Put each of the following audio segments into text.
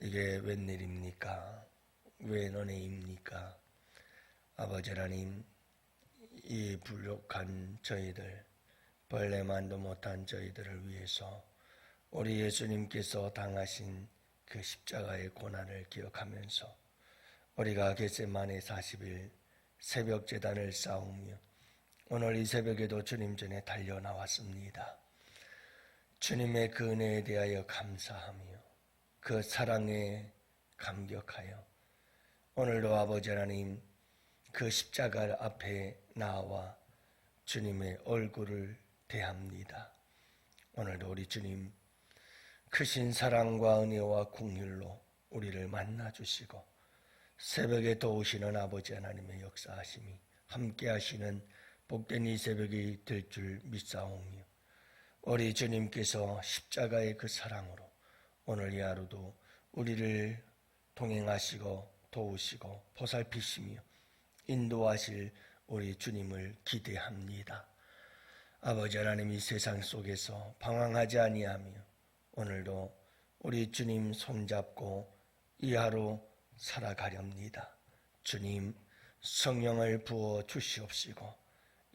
이게 웬일입니까? 왜 너네입니까? 아버지 하나님, 이 불족한 저희들, 벌레만도 못한 저희들을 위해서 우리 예수님께서 당하신 그 십자가의 고난을 기억하면서 우리가 겟세만의 40일 새벽 재단을 쌓으며 오늘 이 새벽에도 주님 전에 달려 나왔습니다. 주님의 그 은혜에 대하여 감사하며 그 사랑에 감격하여 오늘도 아버지 하나님 그 십자가 앞에 나와 주님의 얼굴을 대합니다. 오늘도 우리 주님 크신 사랑과 은혜와 궁휼로 우리를 만나 주시고 새벽에 도우시는 아버지 하나님의 역사하심이 함께 하시는 복된 이 새벽이 될 줄 믿사오며 우리 주님께서 십자가의 그 사랑으로 오늘 이 하루도 우리를 동행하시고 도우시고 보살피시며 인도하실 우리 주님을 기대합니다. 아버지 하나님 이 세상 속에서 방황하지 아니하며 오늘도 우리 주님 손잡고 이 하루 살아가렵니다. 주님 성령을 부어 주시옵시고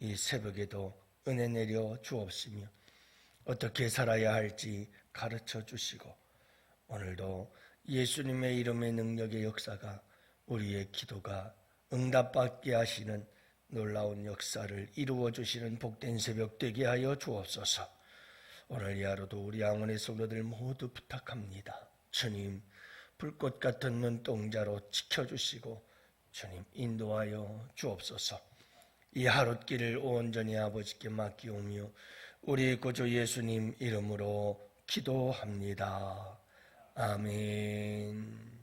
이 새벽에도 은혜 내려 주옵시며 어떻게 살아야 할지 가르쳐 주시고 오늘도 예수님의 이름의 능력의 역사가 우리의 기도가 응답받게 하시는 놀라운 역사를 이루어 주시는 복된 새벽 되게 하여 주옵소서. 오늘 이 하루도 우리 양원의 성도들 모두 부탁합니다. 주님, 불꽃 같은 눈동자로 지켜주시고 주님 인도하여 주옵소서. 이 하룻길을 온전히 아버지께 맡기오며 우리 구주 예수님 이름으로 기도합니다. 아멘.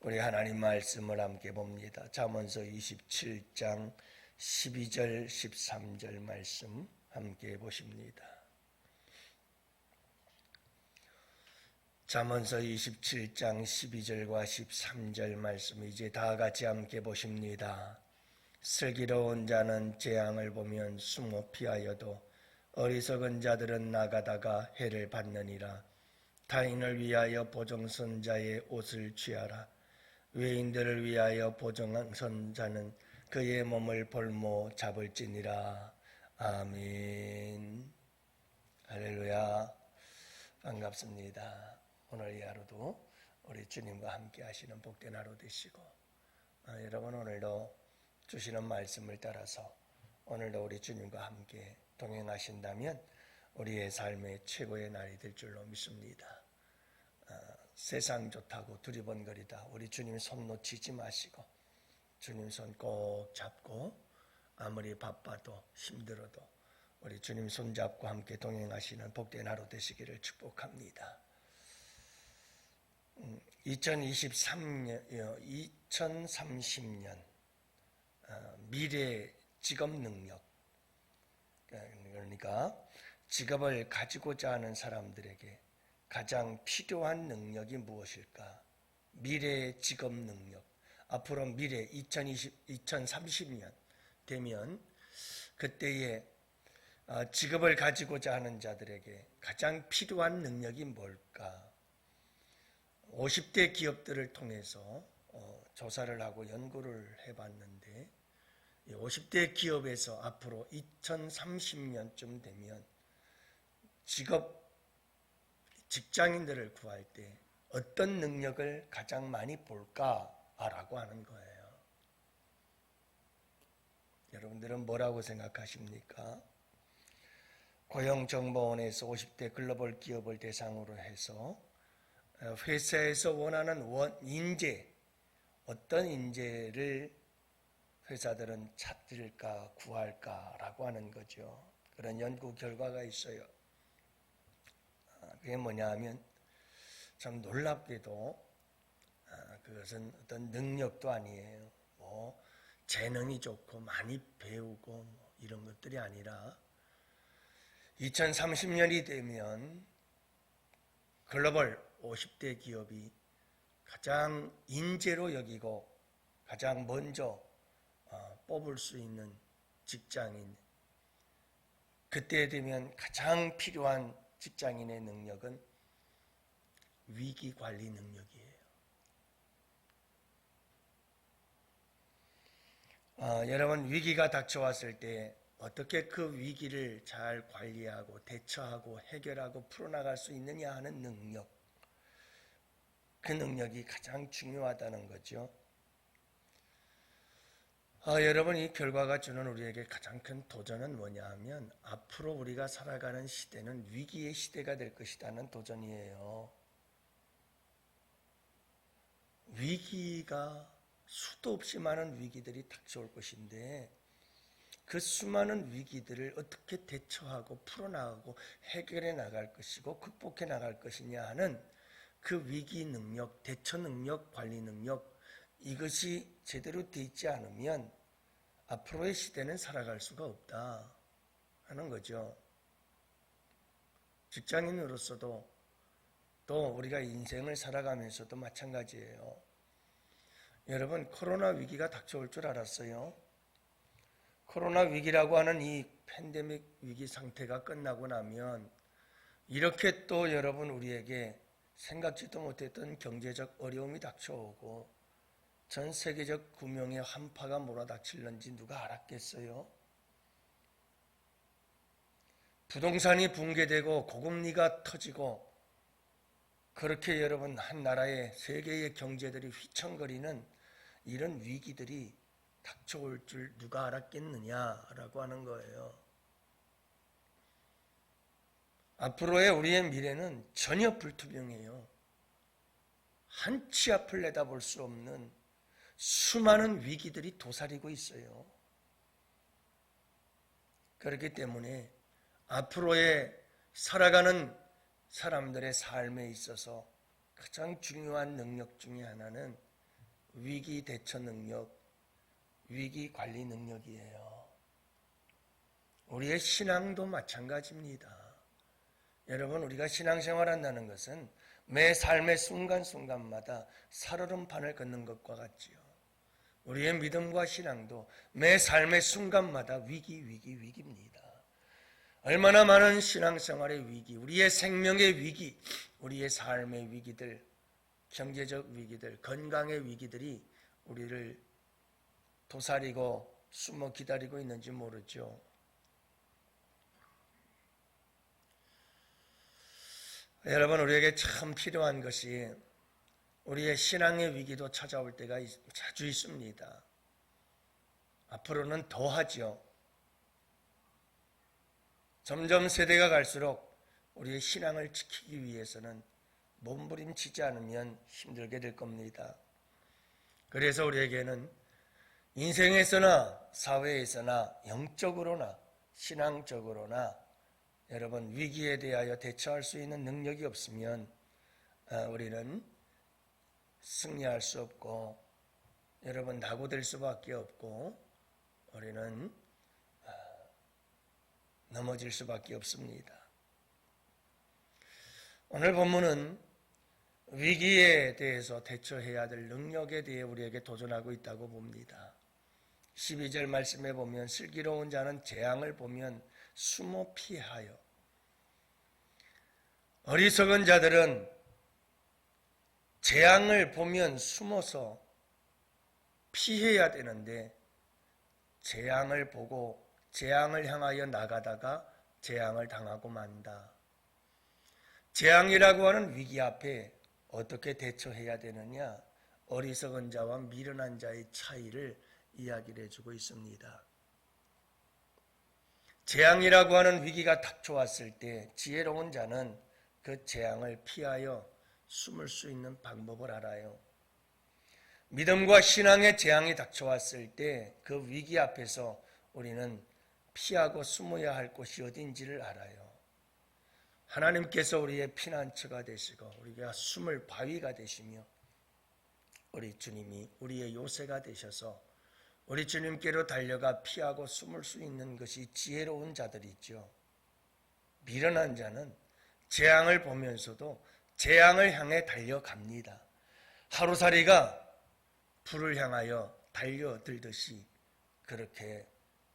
우리 하나님 말씀을 함께 봅니다. 잠언서 27장 12절 13절 말씀 함께 보십니다. 잠언서 27장 12절과 13절 말씀 이제 다 같이 함께 보십니다. 슬기로운 자는 재앙을 보면 숨어 피하여도 어리석은 자들은 나가다가 해를 받느니라. 타인을 위하여 보정선 자의 옷을 취하라. 외인들을 위하여 보정선 자는 그의 몸을 볼모 잡을지니라. 아멘. 할렐루야. 반갑습니다. 오늘 이 하루도 우리 주님과 함께 하시는 복된 하루 되시고 아, 여러분 오늘도 주시는 말씀을 따라서 오늘도 우리 주님과 함께 동행하신다면 우리의 삶의 최고의 날이 될 줄로 믿습니다. 아, 세상 좋다고 두리번거리다 우리 주님 손 놓치지 마시고 주님 손 꼭 잡고 아무리 바빠도 힘들어도 우리 주님 손 잡고 함께 동행하시는 복된 하루 되시기를 축복합니다. 2023년, 2030년 어, 미래 직업 능력 그러니까 직업을 가지고자 하는 사람들에게 가장 필요한 능력이 무엇일까? 미래 직업 능력. 앞으로 미래 2020, 2030년 되면 그때에 어, 직업을 가지고자 하는 자들에게 가장 필요한 능력이 뭘까? 50대 기업들을 통해서 어, 조사를 하고 연구를 해봤는데 50대 기업에서 앞으로 2030년쯤 되면 직업 직장인들을 구할 때 어떤 능력을 가장 많이 볼까라고 하는 거예요. 여러분들은 뭐라고 생각하십니까? 고용정보원에서 50대 글로벌 기업을 대상으로 해서 회사에서 원하는 원, 인재, 어떤 인재를 회사들은 찾을까, 구할까라고 하는 거죠. 그런 연구 결과가 있어요. 아, 그게 뭐냐 하면 참 놀랍게도 아, 그것은 어떤 능력도 아니에요. 뭐 재능이 좋고 많이 배우고 뭐 이런 것들이 아니라 2030년이 되면 글로벌 50대 기업이 가장 인재로 여기고 가장 먼저 어, 뽑을 수 있는 직장인 그때 되면 가장 필요한 직장인의 능력은 위기 관리 능력이에요. 아, 여러분 위기가 닥쳐왔을 때 어떻게 그 위기를 잘 관리하고 대처하고 해결하고 풀어나갈 수 있느냐 하는 능력. 그 능력이 가장 중요하다는 거죠. 아, 여러분 이 결과가 주는 우리에게 가장 큰 도전은 뭐냐 하면 앞으로 우리가 살아가는 시대는 위기의 시대가 될 것이라는 도전이에요. 위기가 수도 없이 많은 위기들이 닥쳐올 것인데 그 수많은 위기들을 어떻게 대처하고 풀어나가고 해결해 나갈 것이고 극복해 나갈 것이냐 하는 그 위기 능력, 대처 능력, 관리 능력 이것이 제대로 돼 있지 않으면 앞으로의 시대는 살아갈 수가 없다 하는 거죠. 직장인으로서도 또 우리가 인생을 살아가면서도 마찬가지예요. 여러분 코로나 위기가 닥쳐올 줄 알았어요. 코로나 위기라고 하는 이 팬데믹 위기 상태가 끝나고 나면 이렇게 또 여러분 우리에게 생각지도 못했던 경제적 어려움이 닥쳐오고 전 세계적 구명의 한파가 몰아닥칠는지 누가 알았겠어요? 부동산이 붕괴되고 고금리가 터지고 그렇게 여러분 한 나라의 세계의 경제들이 휘청거리는 이런 위기들이 닥쳐올 줄 누가 알았겠느냐라고 하는 거예요. 앞으로의 우리의 미래는 전혀 불투명해요. 한치 앞을 내다볼 수 없는 수많은 위기들이 도사리고 있어요. 그렇기 때문에 앞으로의 살아가는 사람들의 삶에 있어서 가장 중요한 능력 중에 하나는 위기 대처 능력, 위기 관리 능력이에요. 우리의 신앙도 마찬가지입니다. 여러분, 우리가 신앙생활 한다는 것은 매 삶의 순간순간마다 살얼음판을 걷는 것과 같지요. 우리의 믿음과 신앙도 매 삶의 순간마다 위기, 위기, 위기입니다. 얼마나 많은 신앙생활의 위기, 우리의 생명의 위기, 우리의 삶의 위기들, 경제적 위기들, 건강의 위기들이 우리를 도사리고 숨어 기다리고 있는지 모르죠. 여러분, 우리에게 참 필요한 것이 우리의 신앙의 위기도 찾아올 때가 자주 있습니다. 앞으로는 더 하죠. 점점 세대가 갈수록 우리의 신앙을 지키기 위해서는 몸부림치지 않으면 힘들게 될 겁니다. 그래서 우리에게는 인생에서나 사회에서나 영적으로나 신앙적으로나 여러분 위기에 대하여 대처할 수 있는 능력이 없으면 아, 우리는 승리할 수 없고 여러분 낙오될 수밖에 없고 우리는 아, 넘어질 수밖에 없습니다. 오늘 본문은 위기에 대해서 대처해야 될 능력에 대해 우리에게 도전하고 있다고 봅니다. 12절 말씀에 보면 슬기로운 자는 재앙을 보면 숨어 피하여 어리석은 자들은 재앙을 보면 숨어서 피해야 되는데 재앙을 보고 재앙을 향하여 나가다가 재앙을 당하고 만다. 재앙이라고 하는 위기 앞에 어떻게 대처해야 되느냐? 어리석은 자와 미련한 자의 차이를 이야기를 해주고 있습니다. 재앙이라고 하는 위기가 닥쳐왔을 때 지혜로운 자는 그 재앙을 피하여 숨을 수 있는 방법을 알아요. 믿음과 신앙의 재앙이 닥쳐왔을 때 그 위기 앞에서 우리는 피하고 숨어야 할 곳이 어딘지를 알아요. 하나님께서 우리의 피난처가 되시고 우리가 숨을 바위가 되시며 우리 주님이 우리의 요새가 되셔서 우리 주님께로 달려가 피하고 숨을 수 있는 것이 지혜로운 자들이죠. 미련한 자는 재앙을 보면서도 재앙을 향해 달려갑니다. 하루살이가 불을 향하여 달려들듯이 그렇게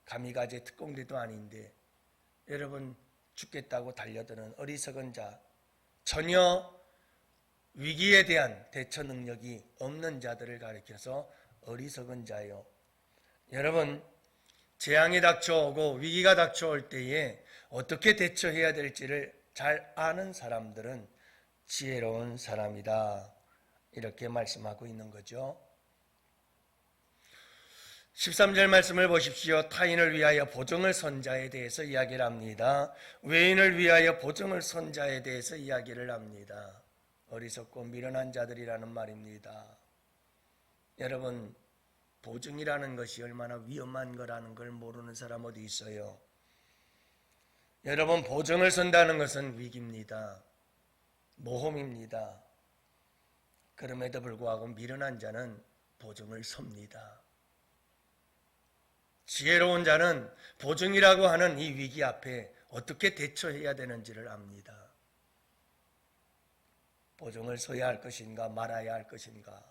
가미가제 특공대도 아닌데 여러분 죽겠다고 달려드는 어리석은 자 전혀 위기에 대한 대처 능력이 없는 자들을 가리켜서 어리석은 자요. 여러분, 재앙이 닥쳐오고 위기가 닥쳐올 때에 어떻게 대처해야 될지를 잘 아는 사람들은 지혜로운 사람이다. 이렇게 말씀하고 있는 거죠. 13절 말씀을 보십시오. 타인을 위하여 보증을 선 자에 대해서 이야기를 합니다. 외인을 위하여 보증을 선 자에 대해서 이야기를 합니다. 어리석고 미련한 자들이라는 말입니다. 여러분, 보증이라는 것이 얼마나 위험한 거라는 걸 모르는 사람 어디 있어요? 여러분, 보증을 선다는 것은 위기입니다. 모험입니다. 그럼에도 불구하고 미련한 자는 보증을 섭니다. 지혜로운 자는 보증이라고 하는 이 위기 앞에 어떻게 대처해야 되는지를 압니다. 보증을 서야 할 것인가 말아야 할 것인가.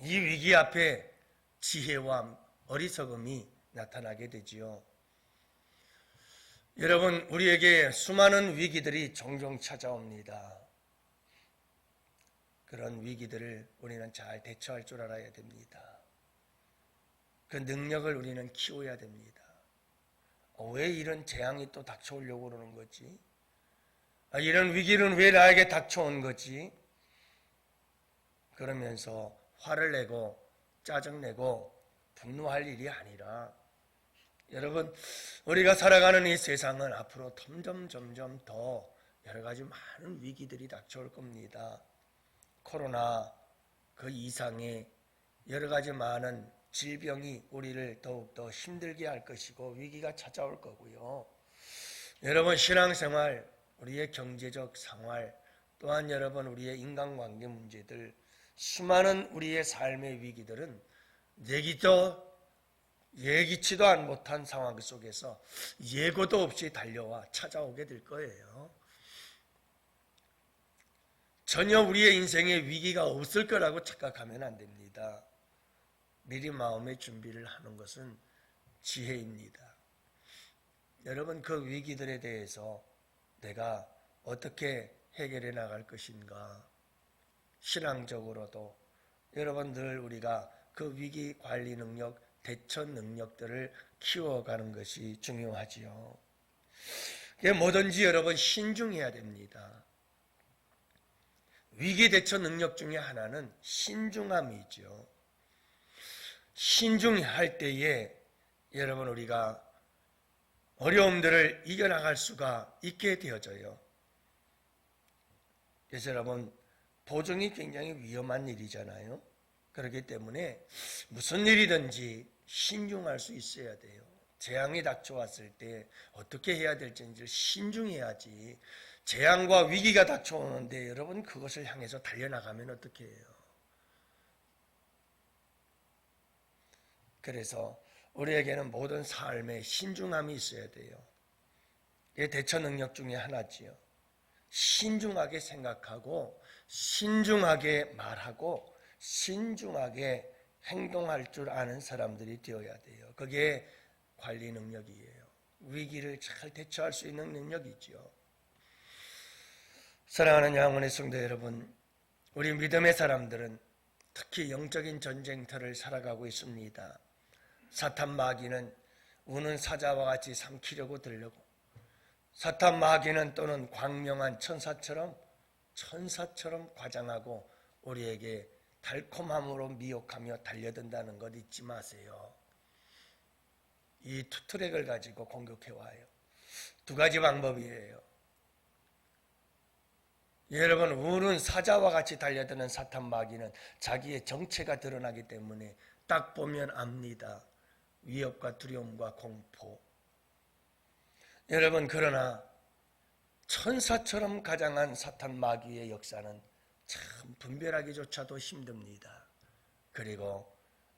이 위기 앞에 지혜와 어리석음이 나타나게 되지요. 여러분, 우리에게 수많은 위기들이 종종 찾아옵니다. 그런 위기들을 우리는 잘 대처할 줄 알아야 됩니다. 그 능력을 우리는 키워야 됩니다. 어, 왜 이런 재앙이 또 닥쳐오려고 그러는 거지? 아, 이런 위기는 왜 나에게 닥쳐온 거지? 그러면서 화를 내고 짜증내고 분노할 일이 아니라 여러분 우리가 살아가는 이 세상은 앞으로 점점 점점 더 여러 가지 많은 위기들이 닥쳐올 겁니다. 코로나 그 이상의 여러 가지 많은 질병이 우리를 더욱더 힘들게 할 것이고 위기가 찾아올 거고요. 여러분 신앙생활, 우리의 경제적 생활, 또한 여러분 우리의 인간관계 문제들, 수많은 우리의 삶의 위기들은 얘기도 예기치도 안 못한 상황 속에서 예고도 없이 달려와 찾아오게 될 거예요. 전혀 우리의 인생에 위기가 없을 거라고 착각하면 안 됩니다. 미리 마음의 준비를 하는 것은 지혜입니다. 여러분 그 위기들에 대해서 내가 어떻게 해결해 나갈 것인가 신앙적으로도 여러분 들 우리가 그 위기 관리 능력, 대처 능력들을 키워가는 것이 중요하지요. 뭐든지 여러분 신중해야 됩니다. 위기 대처 능력 중에 하나는 신중함이죠. 신중할 때에 여러분 우리가 어려움들을 이겨나갈 수가 있게 되어져요. 그래서 여러분 보증이 굉장히 위험한 일이잖아요. 그렇기 때문에 무슨 일이든지 신중할 수 있어야 돼요. 재앙이 닥쳐왔을 때 어떻게 해야 될지를 신중해야지. 재앙과 위기가 닥쳐오는데 여러분 그것을 향해서 달려나가면 어떻게 해요? 그래서 우리에게는 모든 삶에 신중함이 있어야 돼요. 이게 대처 능력 중에 하나지요. 신중하게 생각하고 신중하게 말하고 신중하게 행동할 줄 아는 사람들이 되어야 돼요. 그게 관리 능력이에요. 위기를 잘 대처할 수 있는 능력이죠. 사랑하는 양원의 성도 여러분, 우리 믿음의 사람들은 특히 영적인 전쟁터를 살아가고 있습니다. 사탄 마귀는 우는 사자와 같이 삼키려고 들려고 사탄 마귀는 또는 광명한 천사처럼 천사처럼 과장하고 우리에게 달콤함으로 미혹하며 달려든다는 것 잊지 마세요. 이 투트랙을 가지고 공격해 와요. 두 가지 방법이에요. 여러분 우는 사자와 같이 달려드는 사탄 마귀는 자기의 정체가 드러나기 때문에 딱 보면 압니다. 위협과 두려움과 공포. 여러분 그러나 천사처럼 가장한 사탄 마귀의 역사는 참 분별하기조차도 힘듭니다. 그리고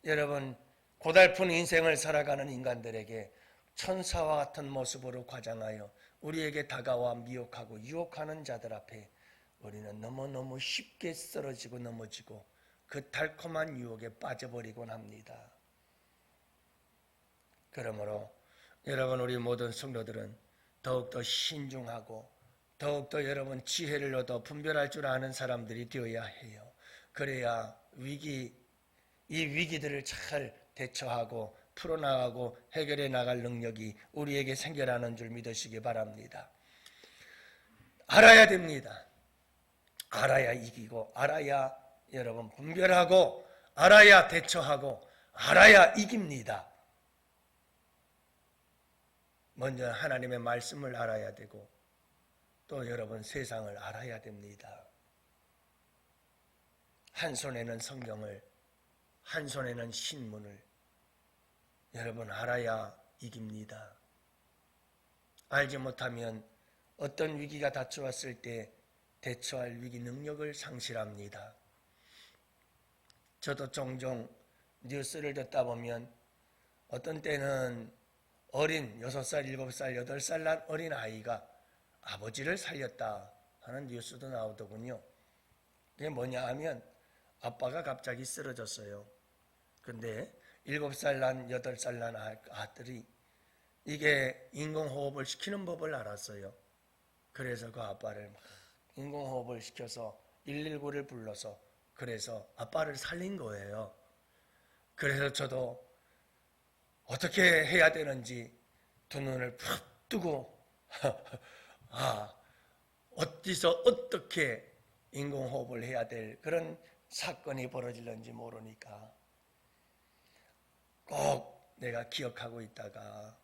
여러분 고달픈 인생을 살아가는 인간들에게 천사와 같은 모습으로 과장하여 우리에게 다가와 미혹하고 유혹하는 자들 앞에 우리는 너무너무 쉽게 쓰러지고 넘어지고 그 달콤한 유혹에 빠져버리곤 합니다. 그러므로 여러분 우리 모든 성도들은 더욱더 신중하고 더욱더 여러분 지혜를 얻어 분별할 줄 아는 사람들이 되어야 해요. 그래야 위기 이 위기들을 잘 대처하고 풀어나가고 해결해 나갈 능력이 우리에게 생겨나는 줄 믿으시기 바랍니다. 알아야 됩니다. 알아야 이기고 알아야 여러분 분별하고 알아야 대처하고 알아야 이깁니다. 먼저 하나님의 말씀을 알아야 되고 또 여러분 세상을 알아야 됩니다. 한 손에는 성경을 한 손에는 신문을 여러분 알아야 이깁니다. 알지 못하면 어떤 위기가 닥쳐왔을 때 대처할 위기 능력을 상실합니다. 저도 종종 뉴스를 듣다 보면 어떤 때는 어린 6살, 7살, 8살 난 어린 아이가 아버지를 살렸다 하는 뉴스도 나오더군요. 그게 뭐냐 하면 아빠가 갑자기 쓰러졌어요. 근데 7살 난 8살 난 아- 아들이 이게 인공호흡을 시키는 법을 알았어요. 그래서 그 아빠를 막 인공호흡을 시켜서 119를 불러서 그래서 아빠를 살린 거예요. 그래서 저도 어떻게 해야 되는지 두 눈을 푹 뜨고 아 어디서 어떻게 인공호흡을 해야 될 그런 사건이 벌어질는지 모르니까 꼭 내가 기억하고 있다가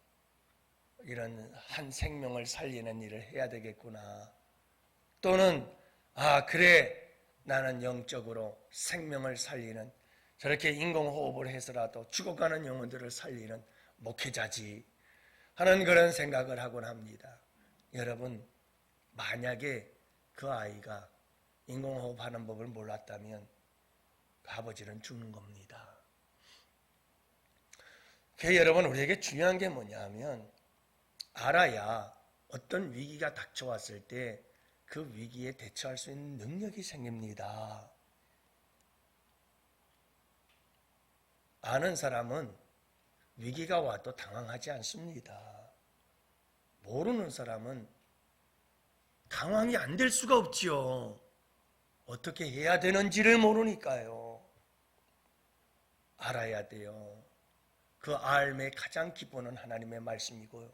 이런 한 생명을 살리는 일을 해야 되겠구나. 또는 아 그래 나는 영적으로 생명을 살리는 저렇게 인공호흡을 해서라도 죽어가는 영혼들을 살리는 목회자지 하는 그런 생각을 하곤 합니다. 여러분 만약에 그 아이가 인공호흡하는 법을 몰랐다면 그 아버지는 죽는 겁니다. 그 여러분 우리에게 중요한 게 뭐냐면 알아야 어떤 위기가 닥쳐왔을 때 그 위기에 대처할 수 있는 능력이 생깁니다. 아는 사람은 위기가 와도 당황하지 않습니다. 모르는 사람은 당황이 안 될 수가 없지요. 어떻게 해야 되는지를 모르니까요. 알아야 돼요. 그 알의 가장 기본은 하나님의 말씀이고요.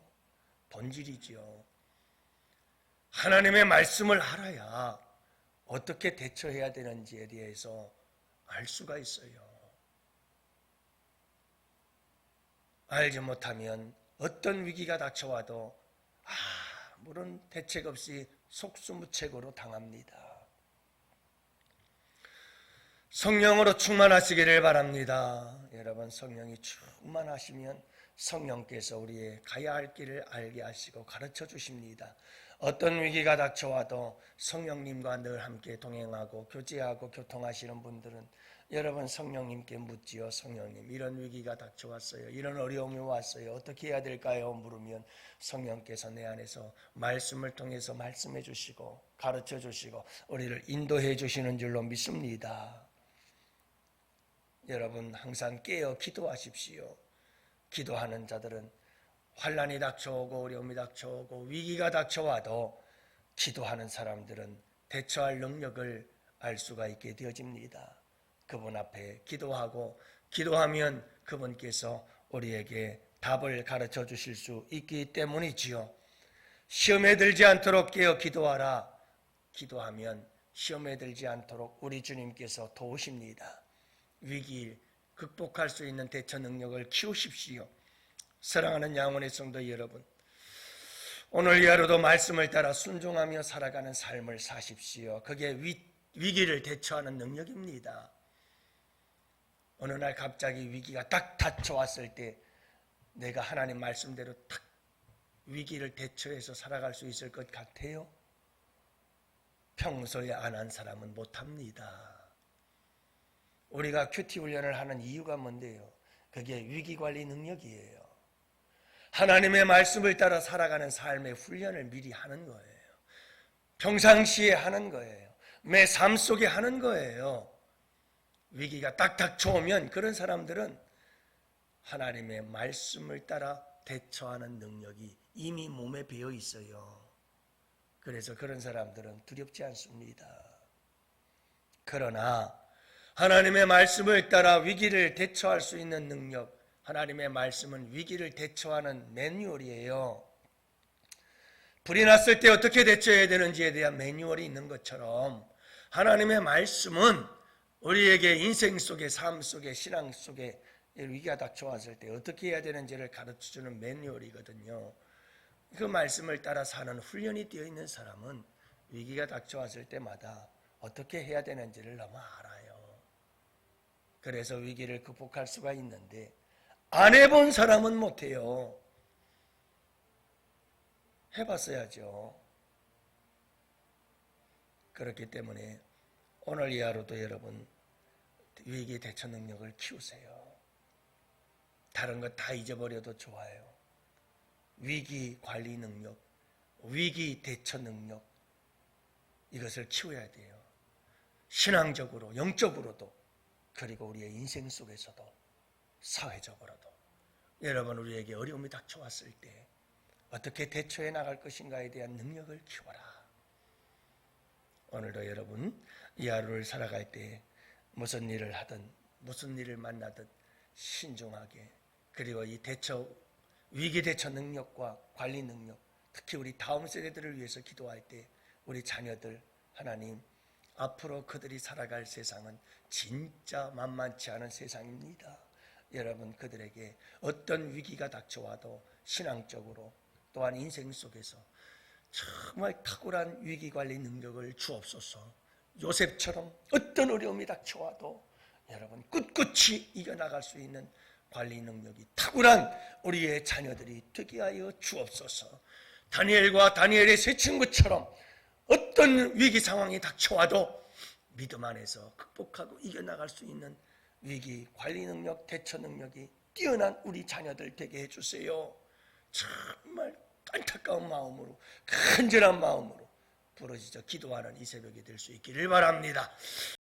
본질이지요. 하나님의 말씀을 알아야 어떻게 대처해야 되는지에 대해서 알 수가 있어요. 알지 못하면 어떤 위기가 닥쳐와도 아무런 대책 없이 속수무책으로 당합니다. 성령으로 충만하시기를 바랍니다. 여러분 성령이 충만하시면 성령께서 우리의 가야 할 길을 알게 하시고 가르쳐 주십니다. 어떤 위기가 닥쳐와도 성령님과 늘 함께 동행하고 교제하고 교통하시는 분들은 여러분 성령님께 묻지요. 성령님 이런 위기가 닥쳐왔어요. 이런 어려움이 왔어요. 어떻게 해야 될까요? 물으면 성령께서 내 안에서 말씀을 통해서 말씀해 주시고 가르쳐 주시고 우리를 인도해 주시는 줄로 믿습니다. 여러분 항상 깨어 기도하십시오. 기도하는 자들은 환란이 닥쳐오고 어려움이 닥쳐오고 위기가 닥쳐와도 기도하는 사람들은 대처할 능력을 알 수가 있게 되어집니다. 그분 앞에 기도하고 기도하면 그분께서 우리에게 답을 가르쳐 주실 수 있기 때문이지요. 시험에 들지 않도록 깨어 기도하라. 기도하면 시험에 들지 않도록 우리 주님께서 도우십니다. 위기 극복할 수 있는 대처 능력을 키우십시오. 사랑하는 양원의 성도 여러분, 오늘 이 하루도 말씀을 따라 순종하며 살아가는 삶을 사십시오. 그게 위, 위기를 대처하는 능력입니다. 어느 날 갑자기 위기가 딱 닥쳐왔을 때 내가 하나님 말씀대로 딱 위기를 대처해서 살아갈 수 있을 것 같아요? 평소에 안 한 사람은 못합니다. 우리가 큐티 훈련을 하는 이유가 뭔데요? 그게 위기 관리 능력이에요. 하나님의 말씀을 따라 살아가는 삶의 훈련을 미리 하는 거예요. 평상시에 하는 거예요. 매 삶 속에 하는 거예요. 위기가 딱 닥쳐오면 그런 사람들은 하나님의 말씀을 따라 대처하는 능력이 이미 몸에 배어 있어요. 그래서 그런 사람들은 두렵지 않습니다. 그러나 하나님의 말씀을 따라 위기를 대처할 수 있는 능력, 하나님의 말씀은 위기를 대처하는 매뉴얼이에요. 불이 났을 때 어떻게 대처해야 되는지에 대한 매뉴얼이 있는 것처럼 하나님의 말씀은 우리에게 인생 속에 삶 속에 신앙 속에 위기가 닥쳐왔을 때 어떻게 해야 되는지를 가르쳐주는 매뉴얼이거든요. 그 말씀을 따라 사는 훈련이 되어 있는 사람은 위기가 닥쳐왔을 때마다 어떻게 해야 되는지를 너무 알아요. 그래서 위기를 극복할 수가 있는데 안 해본 사람은 못해요. 해봤어야죠. 그렇기 때문에 오늘 이 하루도 여러분 위기 대처 능력을 키우세요. 다른 것 다 잊어버려도 좋아요. 위기 관리 능력, 위기 대처 능력 이것을 키워야 돼요. 신앙적으로, 영적으로도 그리고 우리의 인생 속에서도 사회적으로도 여러분 우리에게 어려움이 닥쳐왔을 때 어떻게 대처해 나갈 것인가에 대한 능력을 키워라. 오늘도 여러분 이 하루를 살아갈 때 무슨 일을 하든 무슨 일을 만나든 신중하게 그리고 이 대처 위기 대처 능력과 관리 능력 특히 우리 다음 세대들을 위해서 기도할 때 우리 자녀들 하나님 앞으로 그들이 살아갈 세상은 진짜 만만치 않은 세상입니다. 여러분 그들에게 어떤 위기가 닥쳐와도 신앙적으로 또한 인생 속에서 정말 탁월한 위기 관리 능력을 주옵소서. 요셉처럼 어떤 어려움이 닥쳐와도 여러분 꿋꿋이 이겨나갈 수 있는 관리 능력이 탁월한 우리의 자녀들이 되게 하여 주옵소서. 다니엘과 다니엘의 세 친구처럼 어떤 위기 상황이 닥쳐와도 믿음 안에서 극복하고 이겨나갈 수 있는 위기 관리 능력, 대처 능력이 뛰어난 우리 자녀들 되게 해주세요. 정말 안타까운 마음으로, 간절한 마음으로 부러지져 기도하는 이 새벽이 될 수 있기를 바랍니다.